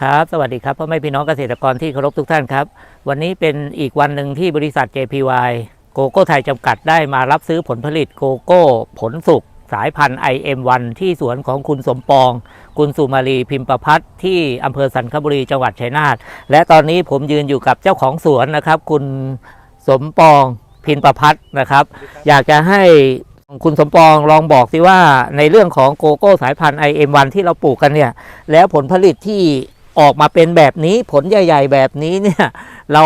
ครับ สวัสดีครับพ่อแม่พี่น้องเกษตรกรที่เคารพทุกท่านครับ วันนี้เป็นอีกวันหนึ่งที่บริษัท JPY โกโก้ไทยจำกัดได้มารับซื้อผลผลิตโกโก้ผลสุกสายพันธุ์ IM1 ที่สวนของคุณสมปอง คุณสุมาลีพิมประพัฒน์ที่อำเภอสันคบุรีจังหวัดชัยนาทและตอนนี้ผมยืนอยู่กับเจ้าของสวนนะครับ คุณสมปองพิมประพัฒน์นะครับ อยากจะให้คุณสมปองลองบอกสิว่าในเรื่องของโกโก้สายพันธุ์ IM1 ที่เราปลูกกันเนี่ย แล้วผลผลิตที่ ออกมาเป็นแบบนี้ผลใหญ่ ๆ แบบนี้เนี่ยเรา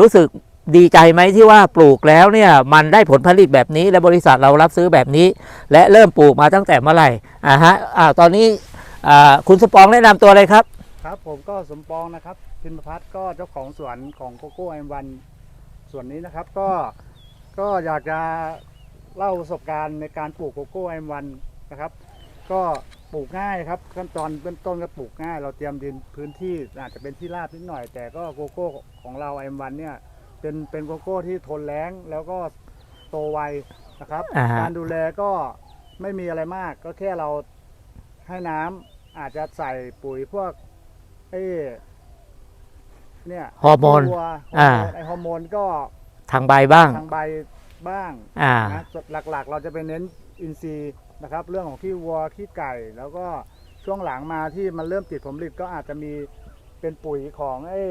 รู้สึกดีใจไหมที่ว่าปลูกแล้วเนี่ยมันได้ผลผลิตแบบนี้ และบริษัทเรารับซื้อแบบนี้ และเริ่มปลูกมาตั้งแต่เมื่อไหร่อ่าฮะอ่าตอนนี้อ่าคุณสมปองแนะนำตัวเลยครับ ครับผมก็สมปองนะครับพินประพัฒน์ก็เจ้าของสวนของโกโก้ไอวันส่วนนี้นะครับก็ก็อยากจะเล่าประสบการณ์ในการปลูกโกโก้ไอวันนะครับ ก็ ลูกง่ายครับขั้นตอนเบื้องต้นก็ปลูกง่าย เราเตรียมดินพื้นที่อาจจะเป็นที่ราบนิดหน่อย แต่ก็โกโก้ของเราไอวันเนี่ยเป็นเป็นโกโก้ที่ทนแล้งแล้วก็โตไวนะครับ อ่าฮะ การดูแลก็ไม่มีอะไรมาก ก็แค่เราให้น้ำอาจจะใส่ปุ๋ยพวกเอ้เนี่ยฮอร์โมน ตัวอ่า ไอฮอร์โมนก็ทางใบบ้าง ทางใบบ้างอ่า นะหลักๆ เราจะไปเน้นอินทรีย์ นะครับ เรื่องของขี้วัวขี้ไก่ แล้วก็ช่วงหลังมาที่มันเริ่มติดผลผลิตก็อาจจะมีเป็นปุ๋ยของเอ้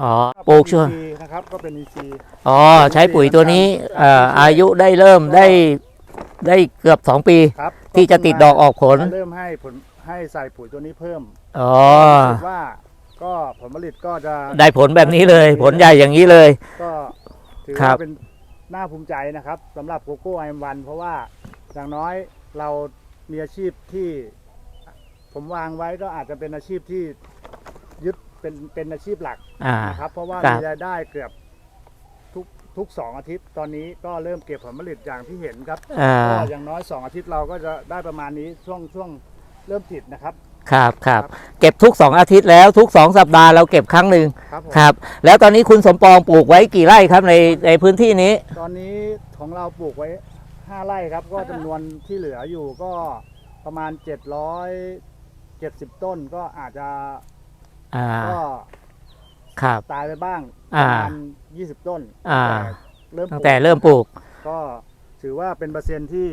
อ๋อปลูกช่วงอินทรีย์นะครับ ก็เป็นอินทรีย์อ๋อ ใช้ปุ๋ยตัวนี้เอ่ออายุได้เริ่มได้ได้เกือบ2ปี ครับที่จะติดดอกออกผล เริ่มให้ผลให้ใส่ปุ๋ยตัวนี้เพิ่มอ๋อ รู้สึกว่าก็ผลผลิตก็จะได้ผลแบบนี้เลย ผลใหญ่อย่างนี้เลย ก็ถือครัว่าบเป็นน่าภูมิใจนะครับสำหรับโกโก้ไอมวันเพราะว่า อย่างน้อยเรามีอาชีพที่ผมวางไว้ก็อาจจะเป็นอาชีพที่ยึดเป็นเป็นอาชีพหลักอ่า นะครับ เพราะว่าครับ มีรายได้เกือบทุกทุกสองอาทิตย์ตอนนี้ก็เริ่มเก็บผลผลิตอย่างที่เห็นครับอ่า ก็อย่างน้อยสองอาทิตย์เราก็จะได้ประมาณนี้ช่วงช่วงเริ่มติดนะครับ ครับครับครับเก็บทุก 2 อาทิตย์แล้วทุก 2 สัปดาห์เราเก็บครั้งหนึ่งครับผมครับ แล้วตอนนี้คุณสมปองปลูกไว้กี่ไร่ครับในในพื้นที่นี้ ตอนนี้ของเราปลูกไว้ ห้าไร่ครับ ก็จำนวนที่เหลืออยู่ก็ประมาณ 770 ต้นก็อาจจะอ่าก็ครับ ตายไปบ้างปอ่า ระมาณ20 ต้นอ่า แต่เริ่มปตั้งลูกแต่เริ่มปลูก ก็ถือว่าเป็นเปอร์เซ็นต์ที่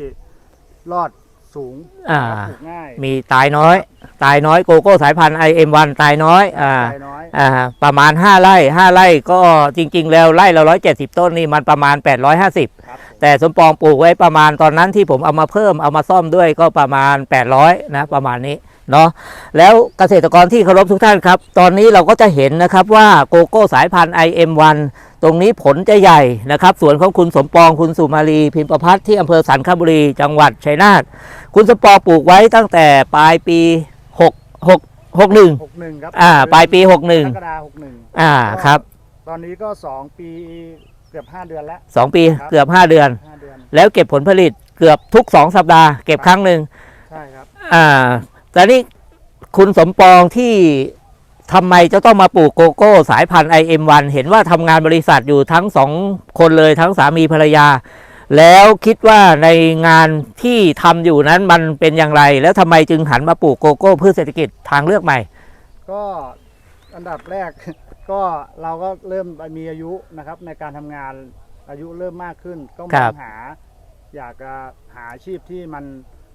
รอดสูงอ่าปลูกง่ายมีตายน้อย ตายน้อยโกโก้สายพันธุ์ IM1 ตายน้อย อ่า ตายน้อย อ่า ประมาณ 5 ไร่ 5 ไร่ก็จริง ๆ แล้วไร่ละ170 ต้นนี่มันประมาณ 850 ครับ แต่สมปองปลูกไว้ประมาณตอนนั้นที่ผมเอามาเพิ่มเอามาซ่อมด้วยก็ประมาณ 800นะประมาณนี้เนาะแล้วเกษตรกรที่เคารพทุกท่านครับ ตอนนี้เราก็จะเห็นนะครับว่าโกโก้สายพันธุ์ IM1 ตรงนี้ผลจะใหญ่นะครับสวนของคุณสมปองคุณสุมาลีพิมประพัฒน์ที่อำเภอสันคบุรี จังหวัดชัยนาทคุณสมปองปลูกไว้ตั้งแต่ปลายปี 6 6 61 61ครับอ่าปลายปีกร61กฎาคม61อ่าครับ ตอนนี้ก็ 2 ปี เกือบ5เดือนแล้ว2ปีครับ เกือบ5เดือน5เดือน แล้วเก็บผลผลิตเกือบทุก2สัปดาห์เก็บครั้งหนึ่งใช่ครับ อ่าแต่นี่คุณสมปองที่ทำไมจะต้องมาปลูกโกโก้สายพันธุ์ IM1 เห็นว่าทำงานบริษัทอยู่ทั้งสองคนเลยทั้งสามีภรรยา แล้วคิดว่าในงานที่ทำอยู่นั้นมันเป็นอย่างไร แล้วทำไมจึงหันมาปลูกโกโก้เพื่อเศรษฐกิจทางเลือกใหม่ ก็อันดับแรก ก็เราก็เริ่มมีอายุนะครับในการทำงานอายุเริ่มมากขึ้น ก็มครัอบ งหา อยากจะหาอาชีพที่มัน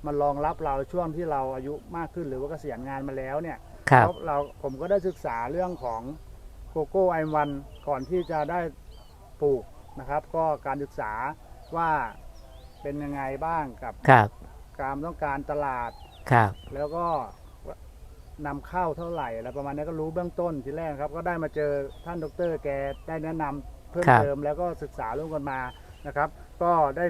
มันรองรับเราช่วงที่เราอายุมากขึ้นหรือว่าเกษียณงานมาแล้วเนี่ย ครับ แล้วเราผมก็ได้ศึกษาเรื่องของโกโก้ไอวันก่อนที่จะได้ปลูกนะครับ ก็การศึกษาว่าเป็นยังไงบ้างกับครับ การต้องการตลาด ครับ แล้วก็ นำเข้าเท่าไหร่อะไรประมาณนี้ก็รู้เบื้องต้นทีแรกครับ ก็ได้มาเจอท่านดรแกได้แนะนำเพิ่มครับเติมแล้วก็ศึกษาร่วมกันมานะครับ ก็ได้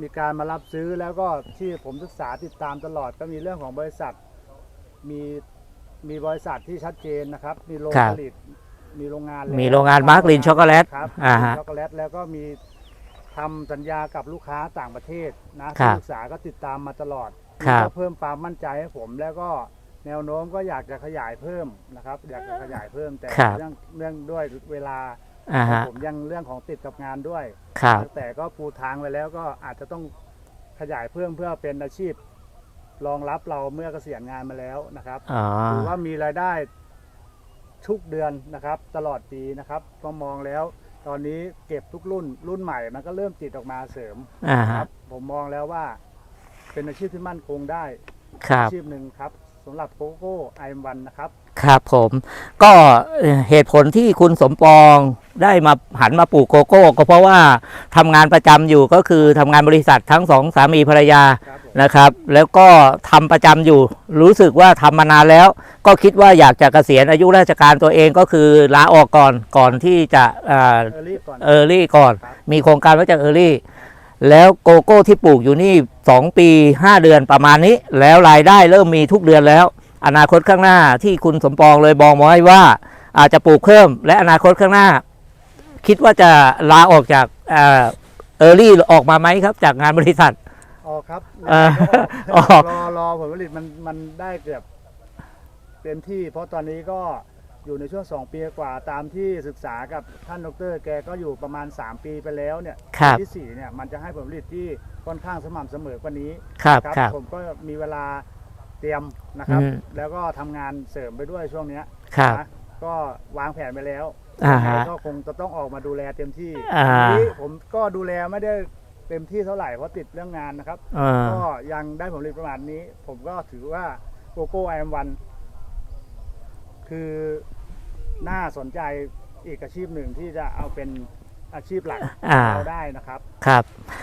มีการมารับซื้อแล้วก็ที่ผมศึกษาติดตามตลอดก็มีเรื่องของบริษัทมีมีบริษัทที่ชัดเจนนะครับ มีโรงครับ ผลิตมีโรงงานแล้วมีโรงงานมาร์กลินช็อกโกแลตครับอ่าฮะ ช็อกโกแลตแล้วก็มีทำสัญญากับลูกค้าต่างประเทศนะครัที่บศึกษาก็ติดตามมาตลอดครับ ก็เพิ่มความมั่นใจให้ผมแล้วก็ แนวโน้มก็อยากจะขยายเพิ่มนะครับ อยากจะขยายเพิ่มแต่ครับเรื่องเรื่องด้วยเวลาอ่าฮะ ผมยังเรื่องของติดกับงานด้วย ครับ แต่ก็ปูทางไว้แล้วก็อาจจะต้องขยายเพิ่มเพื่อเป็นอาชีพ รองรับเราเมื่อเกษียณงานมาแล้วนะครับอ๋อ ถือว่ามีรายได้ทุกเดือนนะครับ ตลอดปีนะครับ ก็มองแล้ว ตอนนี้เก็บทุกรุ่น รุ่นใหม่มันก็เริ่มติดออกมาเสริมอ่าคฮะ รับ ผมมองแล้วว่า เป็นอาชีพที่มั่นคงได้ครับ อาชีพหนึ่งครับ สำหรับโกโก้ไอมวันนะครับ ครับผมก็เอ่อเหตุผลที่คุณสมปองได้มาหันมาปลูกโกโก้ ก็เพราะว่าทำงานประจำอยู่ก็คือทำงานบริษัททั้งสองสามีภรรยาครับผมนะครับ แล้วก็ทำประจำอยู่ รู้สึกว่าทำมานานแล้ว ก็คิดว่าอยากจะเกษียณอายุราชการตัวเองก็คือลาออกก่อนก่อนที่จะเอ่อเออรีบก่อนเออร์ลี่ก่อนครับมีโครงการว่าจะเออร์ลี่ แล้วโกโก้ที่ปลูกอยู่นี่ 2 ปี 5 เดือนประมาณนี้ แล้วรายได้เริ่มมีทุกเดือนแล้ว อนาคตข้างหน้าที่คุณสมปองเลยบอกมาไว้ว่า อาจจะปลูกเพิ่ม และอนาคตข้างหน้า คิดว่าจะลาออกจากเออร์ลี่ออกมาไหมครับ จากงานบริษัทออกครับเออออกออกรอรอผลผลิตมันมันได้เกือบเต็มที่ เพราะตอนนี้ก็ อยู่ในช่วง 2 ปีกว่าตามที่ศึกษากับท่านดร แกก็อยู่ประมาณ 3 ปีไปแล้วเนี่ยครับ ปีที่ 4 เนี่ยมันจะให้ผลผลิตที่ค่อนข้างสม่ำเสมอกว่านี้ครับครับครับ ผมก็มีเวลาเตรียมนะครับ อืม แล้วก็ทำงานเสริมไปด้วยช่วงเนี้ยครับ นะก็วางแผนไปแล้วอ่าฮะ ก็คงจะต้องออกมาดูแลเต็มที่อ่า ทีนี้ผมก็ดูแลไม่ได้เต็มที่เท่าไหร่เพราะติดเรื่องงานนะครับ เออ ก็ยังได้ผลผลิตประมาณนี้ ผมก็ถือว่าโกโก้ไอมวันคือ น่าสนใจอีกอาชีพหนึ่งที่จะเอาเป็นอาชีพหลักอ่า เราได้นะครับ ครับ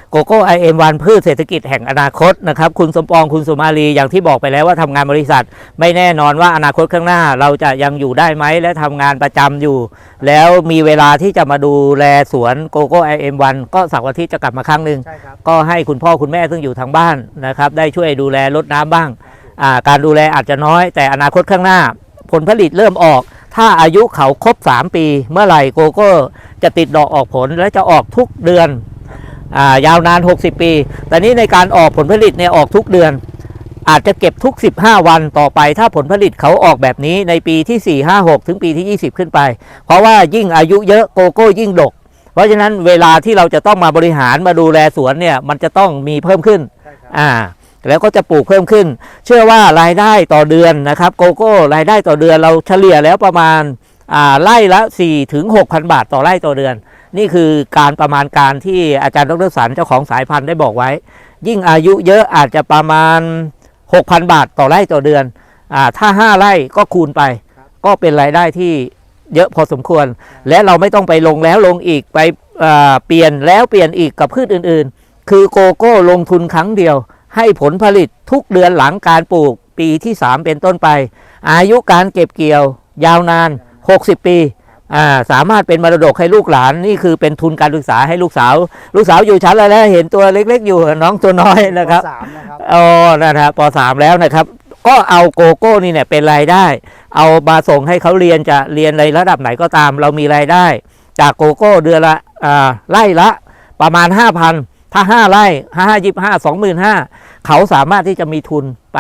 โกโก้ไอเอ็มวันพืชเศรษฐกิจแห่งอนาคตนะครับ คุณสมปองคุณสุมาลีอย่างที่บอกไปแล้วว่าทำงานบริษัท ไม่แน่นอนว่าอนาคตข้างหน้าเราจะยังอยู่ได้ไหมและทำงานประจำอยู่ แล้วมีเวลาที่จะมาดูแลสวนโกโก้ไอเอ็มวันก็เสาร์อาทิตย์จะกลับมาครั้งหนึ่ง ใช่ครับ ก็ให้คุณพ่อคุณแม่ซึ่งอยู่ทางบ้านนะครับ ได้ช่วยดูแลรดน้ำบ้างอ่าการดูแลอาจจะน้อย แต่อนาคตข้างหน้า ผลผลิตเริ่มออก ถ้าอายุเขาครบ 3 ปี เมื่อไหร่โกโก้จะติดดอกออกผลและจะออกทุกเดือนอายาวนาน 60 ปี แต่นี้ในการออกผลผลิตเนี่ยออกทุกเดือน อาจจะเก็บทุก 15 วันต่อไป ถ้าผลผลิตเขาออกแบบนี้ในปีที่ 4 5 6 ถึงปีที่ 20 ขึ้นไป เพราะว่ายิ่งอายุเยอะโกโก้ยิ่งดก เพราะฉะนั้นเวลาที่เราจะต้องมาบริหารมาดูแลสวนเนี่ยมันจะต้องมีเพิ่มขึ้นใช่ครับอ่า แล้วก็จะปลูกเพิ่มขึ้น เชื่อว่ารายได้ต่อเดือนนะครับโกโก้รายได้ต่อเดือนเราเฉลี่ยแล้วประมาณาไร่ละ4ถึง6,000บาทต่อไร่ต่อเดือน นี่คือการประมาณการที่อาจารย์ดรสันเจ้าของสายพันธุ์ได้บอกไว้ ยิ่งอายุเยอะอาจจะประมาณ 6,000 บาทต่อไร่ต่อเดือนอ่าถ้า 5 ไร่ก็คูณไป ก็เป็นรายได้ที่เยอะพอสมควร และเราไม่ต้องไปลงแล้วลงอีกไปเปลี่ยนแล้วเปลี่ยนอีกกับพืชอื่น ๆ คือโกโก้ลงทุนครั้งเดียว ให้ผลผลิตทุกเดือนหลังการปลูกปีที่ 3 เป็นต้นไป อายุการเก็บเกี่ยวยาวนาน 60 ปีอ่าสามารถเป็นมรดกให้ลูกหลานนี่คือเป็นทุนการศึกษาให้ลูกสาว ลูกสาวอยู่ชั้นอะไรแล้วเห็นตัวเล็ก ๆ อยู่น้องตัวน้อยนะครับสามนะครับอ๋อนะครับปสามแล้วนะครับ ก็เอาโกโก้นี่เนี่ยเป็นรายได้ เอามาส่งให้เขาเรียนจะเรียนในระดับไหนก็ตาม เรามีรายได้ จากโกโก้เดือนละอ่าไร่ละประมาณ 5,000 ถ้า5ไร่ห้ายี่ห้าสองหมื่นห้าเขาสามารถที่จะมีทุนไป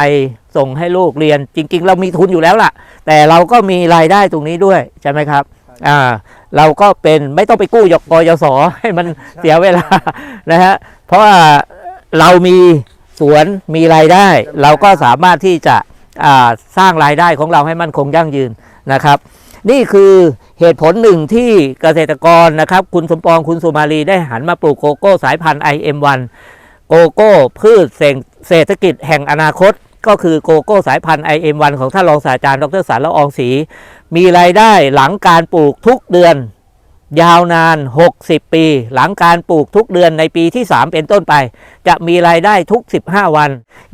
ส่งให้ลูกเรียน จริง ๆ เรามีทุนอยู่แล้วล่ะ แต่เราก็มีรายได้ตรงนี้ด้วยใช่ไหมครับอ่าเราก็เป็นไม่ต้องไปกู้ยกกยศให้มันเสียเวลานะฮะเพราะว่าเรามีสวนมีรายได้ เราก็สามารถที่จะอ่าสร้างรายได้ของเราให้มั่นคงยั่งยืนนะครับ นี่คือ เหตุผลหนึ่งที่เกษตรกรนะครับ คุณสมปองคุณสุมาลีได้หันมาปลูกโกโก้สายพันธุ์ IM1 โกโก้พืชเศรษฐกิจแห่งอนาคต ก็คือโกโก้สายพันธุ์ IM1 ของท่านรองศาสตราจารย์ดรสารละอองศรีมีรายได้หลังการปลูกทุกเดือน ยาวนาน 60 ปี หลังการปลูกทุกเดือนในปีที่ 3 เป็นต้นไป จะมีรายได้ทุก 15 วัน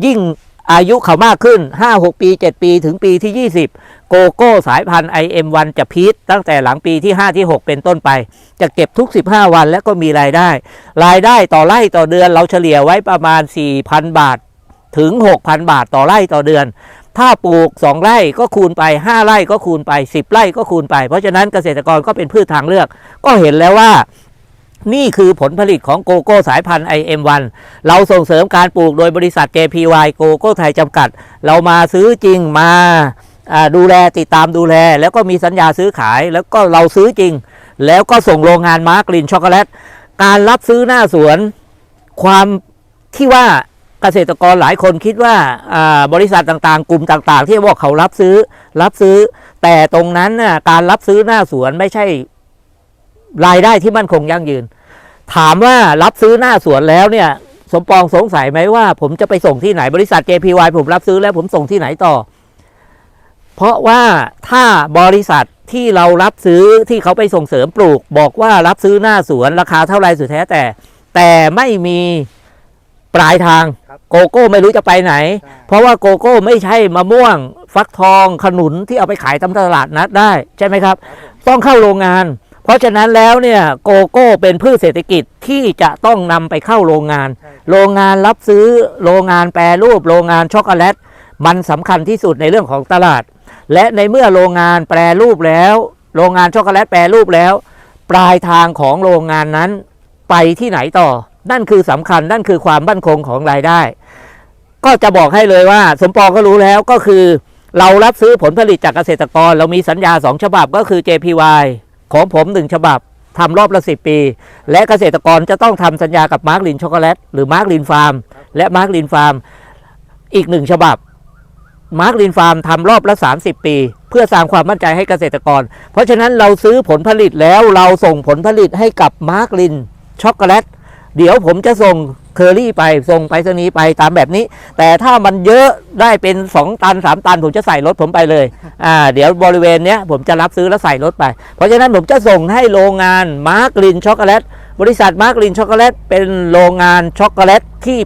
ยิ่งอายุเขามากขึ้น 5-6 ปี 7 ปีถึงปีที่ 20 โกโก้สายพันธุ์ IM1 จะพีคตั้งแต่หลังปีที่ 5 ที่ 6 เป็นต้นไป จะเก็บทุก 15 วันและก็มีรายได้ รายได้ต่อไร่ต่อเดือนเราเฉลี่ยไว้ประมาณ 4,000 บาทถึง 6,000 บาทต่อไร่ต่อเดือน ถ้าปลูก 2 ไร่ก็คูณไป 5 ไร่ก็คูณไป 10 ไร่ก็คูณไป เพราะฉะนั้นเกษตรกรก็เป็นพืชทางเลือก ก็เห็นแล้วว่านี่คือผลผลิตของโกโก้สายพันธุ์ IM1 เราส่งเสริมการปลูกโดยบริษัท JPY โกโก้ไทยจำกัด เรามาซื้อจริงมาอ่า ดูแลติดตามดูแล แล้วก็มีสัญญาซื้อขาย แล้วก็เราซื้อจริง แล้วก็ส่งโรงงานมาร์กลินช็อกโกแลตการรับซื้อหน้าสวนความที่ว่าเกษตรกรหลายคนคิดว่าบริษัทต่างๆ กลุ่มต่าง ๆ ที่บอกเขารับซื้อรับซื้อ แต่ตรงนั้นน่ะการรับซื้อหน้าสวนไม่ใช่รายได้ที่มั่นคงยั่งยืน ถามว่ารับซื้อหน้าสวนแล้วเนี่ย สมปองสงสัยไหมว่า ผมจะไปส่งที่ไหนบริษัท JPY ผมรับซื้อแล้วผมส่งที่ไหนต่อ เพราะว่าถ้าบริษัทที่เรารับซื้อที่เขาไปส่งเสริมปลูก บอกว่ารับซื้อหน้าสวนราคาเท่าไรสุดแท้แต่ แต่ไม่มีปลายทางครับโกโก้ไม่รู้จะไปไหนใช่เพราะว่าโกโก้ไม่ใช่มะม่วง ฟักทองขนุนที่เอาไปขายตามตลาดนัดได้ใช่ไหมครับครับผมต้องเข้าโรงงาน เพราะฉะนั้นแล้วเนี่ยโกโก้เป็นพืชเศรษฐกิจที่จะต้องนำไปเข้าโรงงานใช่ครับโรงงานรับซื้อโรงงานแปรรูป โรงงานช็อกโกแลต มันสำคัญที่สุดในเรื่องของตลาด และในเมื่อโรงงานแปรรูปแล้ว โรงงานช็อกโกแลตแปรรูปแล้ว ปลายทางของโรงงานนั้นไปที่ไหนต่อ นั่นคือสำคัญนั่นคือความมั่นคงของรายได้ ก็จะบอกให้เลยว่า สมปองก็รู้แล้วก็คือ เรารับซื้อผลผลิตจากเกษตรกร เรามีสัญญาสองฉบับก็คือ JPY ของผมหนึ่งฉบับทำรอบละสิปี และเกษตรกรจะต้องทำสัญญากับมาร์กลินช็อกโกแลตหรือมาร์กลินฟาร์ม และมาร์กลินฟาร์มอีกหนึ่งฉบับ มาร์กลินฟาร์มทำรอบละ 30 ปี เพื่อสร้างความมั่นใจให้เกษตรกร เพราะฉะนั้นเราซื้อผลผลิตแล้วเราส่งผลผลิตให้กับมาร์กลินช็อกโกแลตเดี๋ยวผมจะส่งเคอรี่ไปส่งไปรษณีย์ไปตามแบบนี้ แต่ถ้ามันเยอะได้เป็น 2 ตัน 3 ตัน ผมจะใส่รถผมไปเลยอ่าเดี๋ยวบริเวณเนี้ยผมจะรับซื้อแล้วใส่รถไป เพราะฉะนั้นผมจะส่งให้โรงงานมาร์กลินช็อกโกแลตบริษัทมาร์กลินช็อกโกแลตเป็นโรงงานช็อกโกแลตที่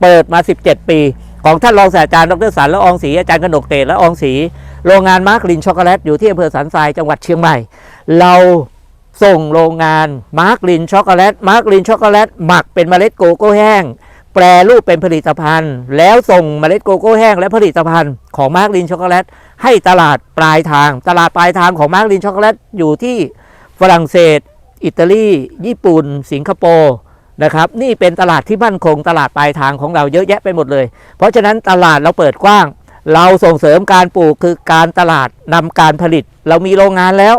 เปิดมา 17 ปี ของท่านรองศาสตราจารย์ดรสันและอองศรีอาจารย์กนกเตชและอองศรีโรงงานมาร์กลินช็อกโกแลตอยู่ที่อำเภอสันทรายจังหวัดเชียงใหม่ เราส่งโรงงานมาร์กลินช็อกโกแลตมาร์กลินช็อกโกแลตหมักเป็นเมล็ดโกโก้แห้ง แปรรูปเป็นผลิตภัณฑ์ แล้วส่งเมล็ดโกโก้แห้งและผลิตภัณฑ์ของมาร์กลินช็อกโกแลตให้ตลาดปลายทาง ตลาดปลายทางของมาร์กลินช็อกโกแลตอยู่ที่ฝรั่งเศส อิตาลี ญี่ปุ่น สิงคโปร์ นะครับนี่เป็นตลาดที่มั่นคงตลาดปลายทางของเราเยอะแยะไปหมดเลย เพราะฉะนั้นตลาดเราเปิดกว้าง เราส่งเสริมการปลูกคือการตลาดนำการผลิต เรามีโรงงานแล้ว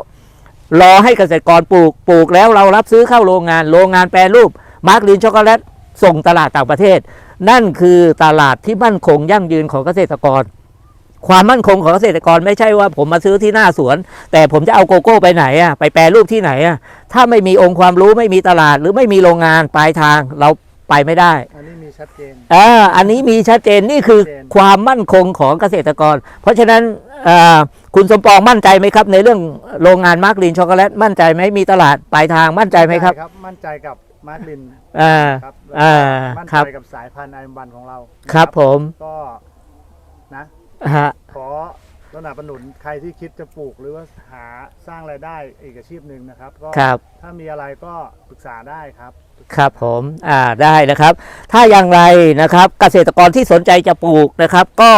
รอให้เกษตรกรปลูกปลูกแล้วเรารับซื้อเข้าโรงงาน โรงงานแปรรูปมาร์กลินช็อกโกแลตส่งตลาดต่างประเทศ นั่นคือตลาดที่มั่นคงยั่งยืนของเกษตรกร ความมั่นคงของเกษตรกรไม่ใช่ว่าผมมาซื้อที่หน้าสวน แต่ผมจะเอาโกโก้ไปไหนอะไปแปรรูปที่ไหนอะถ้าไม่มีองค์ความรู้ไม่มีตลาด หรือไม่มีโรงงานปลายทางเราไปไม่ได้ อันนี้มีชัดเจนอ่าอันนี้มีชัดเจนนี่คือชัดเจนความมั่นคงของเกษตรกร เพราะฉะนั้นอ่าคุณสมปองมั่นใจไหมครับ ในเรื่องโรงงานมาร์กลินช็อกโกแลตมั่นใจไหมมีตลาดปลายทางมั่นใจไหมครับใช่มั่นใจกับมาร์กลินอ่าครับอ่ามั่นครับใจกับสายพันธุ์ไอวันของเราครับนะผมก็นะ ฮะ ขอสนับสนุนใครที่คิดจะปลูกหรือว่าหาสร้างรายได้อีกอาชีพหนึ่งนะครับก็ครับ ถ้ามีอะไรก็ปรึกษาได้ครับครับผมอ่าได้นะครับ ถ้าอย่างไรนะครับ เกษตรกรที่สนใจจะปลูกนะครับ ก็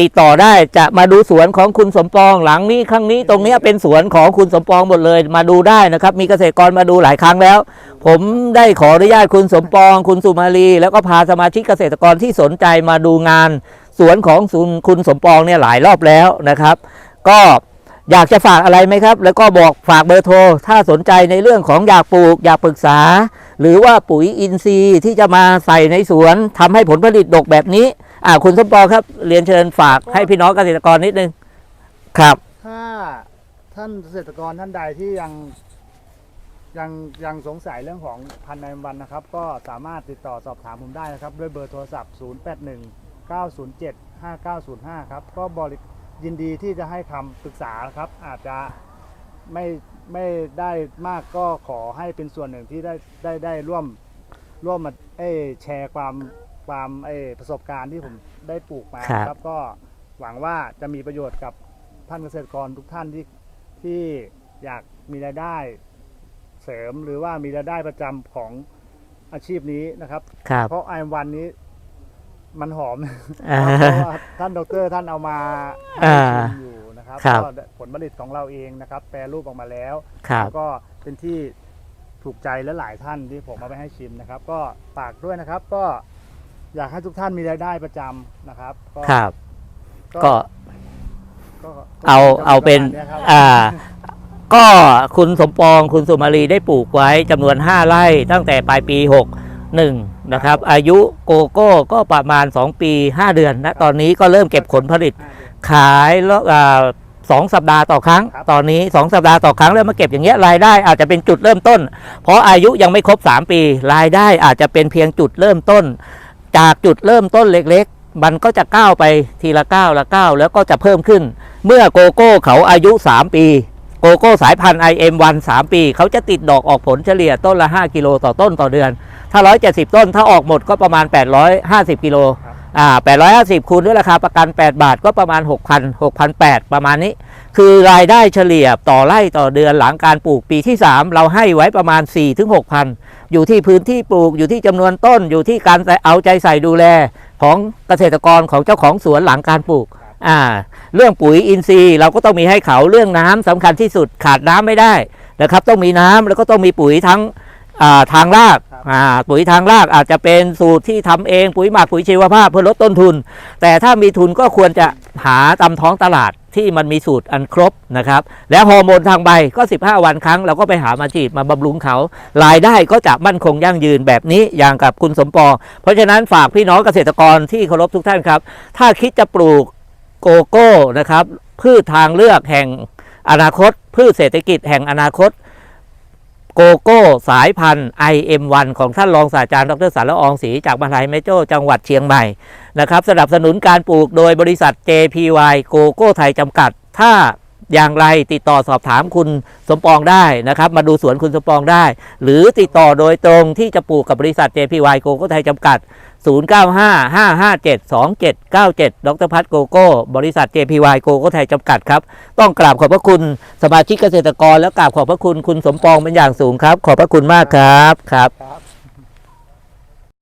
ติดต่อได้จะมาดูสวนของคุณสมปองหลังนี้ครั้งนี้ตรงนี้เป็นสวนของคุณสมปองหมดเลย มาดูได้นะครับ มีเกษตรกรมาดูหลายครั้งแล้ว ผมได้ขออนุญาตคุณสมปอง คุณสุมาลี แล้วก็พาสมาชิกเกษตรกรที่สนใจมาดูงาน สวนของคุณสมปองเนี่ยหลายรอบแล้วนะครับ ก็อยากจะฝากอะไรไหมครับ แล้วก็บอกฝากเบอร์โทร ถ้าสนใจในเรื่องของอยากปลูก อยากปรึกษา หรือว่าปุ๋ยอินทรีย์ที่จะมาใส่ในสวนทำให้ผลผลิตดกแบบนี้ อ่าคุณสมปองครับ เรียนเชิญฝากให้พี่น้องเกษตรกรนิดนึง ครับ ถ้าท่านเกษตรกรท่านใดที่ยังยังยังสงสัยเรื่องของพันธุ์ในวันนะครับ ก็สามารถติดต่อสอบถามผมได้นะครับ ด้วยเบอร์โทรศัพท์ 081 907 5905 ครับ ก็บริยินดีที่จะให้คำปรึกษาครับ อาจจะไม่ไม่ได้มากก็ขอให้เป็นส่วนหนึ่งที่ได้ได้ได้ร่วมร่วมมาเอ้ยแชร์ความ ความเอ้ยประสบการณ์ที่ผมได้ปลูกมาครับ ครับ ก็หวังว่าจะมีประโยชน์กับท่านเกษตรกรทุกท่านที่ที่อยากมีรายได้ เสริมหรือว่ามีรายได้ประจำของอาชีพนี้นะครับ ครับ เพราะไอวันนี้มันหอมอ่า เพราะว่าท่านดอกเตอรท่านเอามาให้อ่าชิมอยู่นะครับครับ ก็ผลผลิตของเราเองนะครับ แปรรูปออกมาแล้ว ครับแล้วก็เป็นที่ถูกใจและหลายท่านที่ผมเอาไปให้ชิมนะครับ ก็ฝากด้วยนะครับ ก็ อยากให้ทุกท่านมีรายได้ประจำนะครับ ก็ครับ ก็ก็ก็เอาเอาเป็นประมาณยครับอ่า ก็คุณสมปองคุณสุมาลีได้ปลูกไว้จำนวน 5 ไร่ตั้งแต่ปลายปี 61นนะครับ อายุโกโก้ก็ประมาณ 2 ปี 5 เดือนนะตอนนี้ก็เริ่มเก็บผลผลิตห้าเดือนขายแล้วอ่าสองสัปดาห์ต่อครั้ง ครับ ตอนนี้ 2 สัปดาห์ต่อครั้งเริ่มมาเก็บอย่างเงี้ยรายได้อาจจะเป็นจุดเริ่มต้น เพราะอายุยังไม่ครบ 3 ปี รายได้อาจจะเป็นเพียงจุดเริ่มต้น จากจุดเริ่มต้นเล็กๆ มันก็จะก้าวไปทีละก้าวละก้าวแล้วก็จะเพิ่มขึ้น เมื่อโกโก้เขาอายุ 3 ปี โกโก้สายพันธุ์ IM1 3 ปี เขาจะติดดอกออกผลเฉลี่ยต้นละ 5 กิโลต่อต้นต่อเดือน ถ้า 170 ต้นถ้าออกหมดก็ประมาณ 850 กิโลครับอ่า850 คูณด้วยราคาประกัน 8 บาทก็ประมาณ 6,000 6,800 ประมาณนี้ คือรายได้เฉลี่ยต่อไร่ต่อเดือนหลังการปลูกปีที่ 3 เราให้ไว้ประมาณ 4-6,000 อยู่ที่พื้นที่ปลูกอยู่ที่จำนวนต้นอยู่ที่การเอาใจใส่ดูแลของเกษตรกรของเจ้าของสวนหลังการปลูกอ่าเรื่องปุ๋ยอินทรีย์เราก็ต้องมีให้เขาเรื่องน้ำสำคัญที่สุดขาดน้ำไม่ได้นะครับ ต้องมีน้ำแล้วก็ต้องมีปุ๋ยทั้งอ่าทางรากครับอ่าปุ๋ยทางรากอาจจะเป็นสูตรที่ทำเองปุ๋ยหมักปุ๋ยชีวภาพเพื่อลดต้นทุน แต่ถ้ามีทุนก็ควรจะหาตามท้องตลาด ที่มันมีสูตรอันครบนะครับ แล้วฮอร์โมนทางใบก็ 15 วันครั้งเราก็ไปหามาฉีดมาบำรุงเขา รายได้ก็จะมั่นคงยั่งยืนแบบนี้อย่างกับคุณสมปอง เพราะฉะนั้นฝากพี่น้องเกษตรกรที่เคารพทุกท่านครับ ถ้าคิดจะปลูกโกโก้นะครับพืชทางเลือกแห่งอนาคต พืชเศรษฐกิจแห่งอนาคต โกโก้สายพันธุ์ IM1 ของท่านรองศาสตราจารย์ดรสารละอองศรีจากมหาลัยแม่โจ้จังหวัดเชียงใหม่นะครับสนับสนุนการปลูกโดยบริษัท JPY โกโก้ไทยจำกัด ถ้าอย่างไรติดต่อสอบถามคุณสมปองได้นะครับ มาดูสวนคุณสมปองได้ หรือติดต่อโดยตรงที่จะปลูกกับบริษัท JPY โกโก้ไทยจำกัด 0955572797 ดรพัฒโกโก้ บริษัท JPY โกโก้ไทยจำกัดครับ ต้องกราบขอบพระคุณสมาชิกเกษตรกร แล้วกราบขอบพระคุณคุณสมปองเป็นอย่างสูงครับ ขอบพระคุณมากครับ ครับ